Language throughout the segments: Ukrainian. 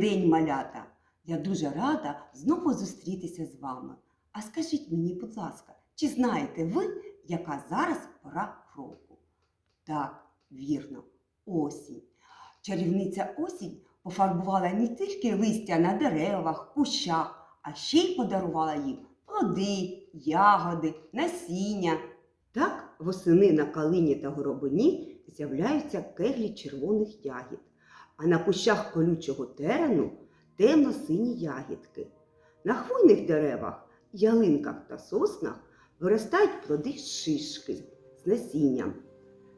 день, малята! Я дуже рада знову зустрітися з вами. А скажіть мені, будь ласка, чи знаєте ви, яка зараз пора року? Так, вірно, осінь. Чарівниця осінь пофарбувала не тільки листя на деревах, кущах, а ще й подарувала їм плоди, ягоди, насіння. Так восени на калині та горобині з'являються кеглі червоних ягід, а на кущах колючого терену темно-сині ягідки. На хвойних деревах, ялинках та соснах виростають плоди шишки з насінням.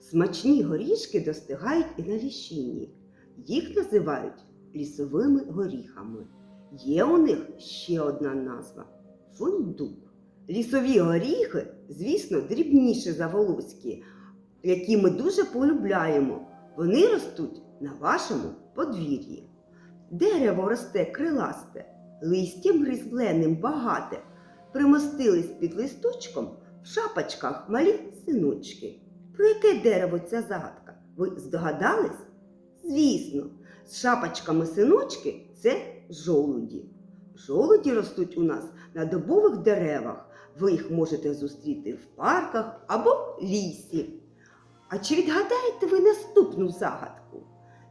Смачні горішки достигають і на ліщині. Їх називають лісовими горіхами. Є у них ще одна назва фундук. Лісові горіхи, звісно, дрібніші за волоські, які ми дуже полюбляємо. Вони ростуть на вашому подвір'ї. Дерево росте криласте, листям гризбленим багате, примостились під листочком в шапочках малі синочки. Про яке дерево ця загадка? Ви здогадались? Звісно, з шапочками синочки це жолуді. Жолуді ростуть у нас на дубових деревах. Ви їх можете зустріти в парках або лісі. А чи відгадаєте ви наступну загадку?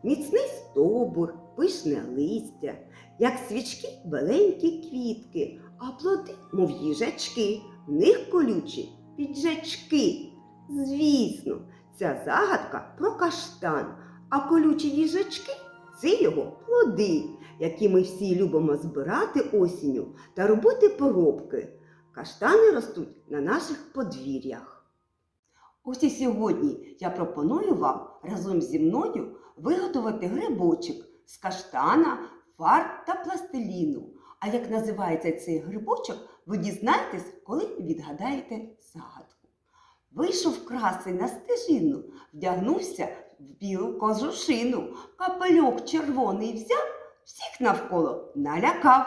Міцний стовбур, пишне листя, як свічки беленькі квітки, а плоди, мов їжачки, в них колючі піджачки. Звісно, ця загадка про каштан, а колючі їжачки це його плоди, які ми всі любимо збирати осінню та робити поробки. Каштани ростуть на наших подвір'ях. Ось і сьогодні я пропоную вам разом зі мною виготовити грибочок з каштана, фарб та пластиліну. А як називається цей грибочок, ви дізнаєтесь, коли відгадаєте загадку. Вийшов красий на стежину, вдягнувся в білу кожушину, капельок червоний взяв, всіх навколо налякав.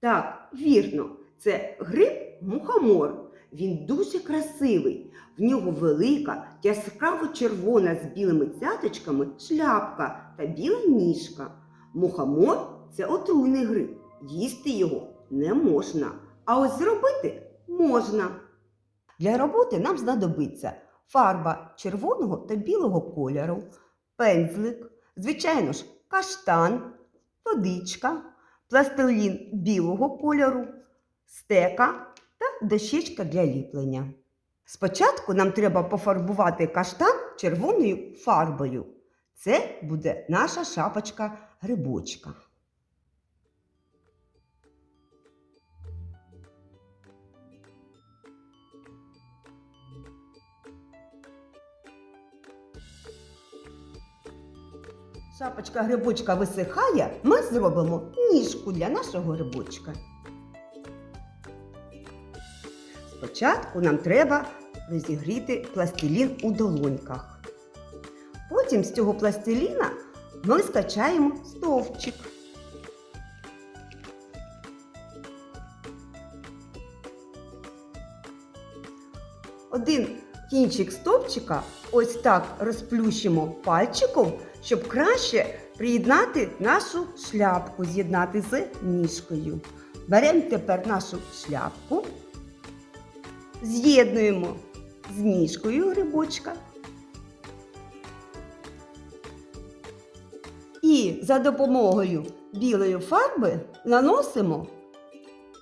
Так, вірно, це гриб мухомор. Він дуже красивий. В нього велика, яскраво червона з білими цяточками шляпка та біла ніжка. Мухомор це отруйний гриб. Їсти його не можна. А ось зробити можна. Для роботи нам знадобиться фарба червоного та білого кольору, пензлик, звичайно ж, каштан, водичка, пластилін білого кольору, стека та дощечка для ліплення. Спочатку нам треба пофарбувати каштан червоною фарбою. Це буде наша шапочка грибочка. Шапочка грибочка висихає, ми зробимо ніжку для нашого грибочка. Спочатку нам треба розігріти пластилін у долоньках. Потім з цього пластиліна ми скачаємо стовпчик. Один кінчик стовпчика ось так розплющимо пальчиком, щоб краще приєднати нашу шляпку, з'єднати з ніжкою. Беремо тепер нашу шляпку, з'єднуємо з ніжкою грибочка. І за допомогою білої фарби наносимо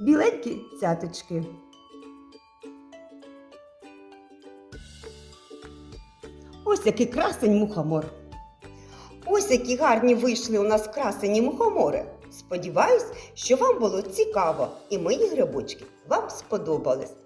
біленькі цяточки. Ось який красень мухомор. Ось які гарні вийшли у нас красені мухомори. Сподіваюсь, що вам було цікаво і мої грибочки вам сподобались.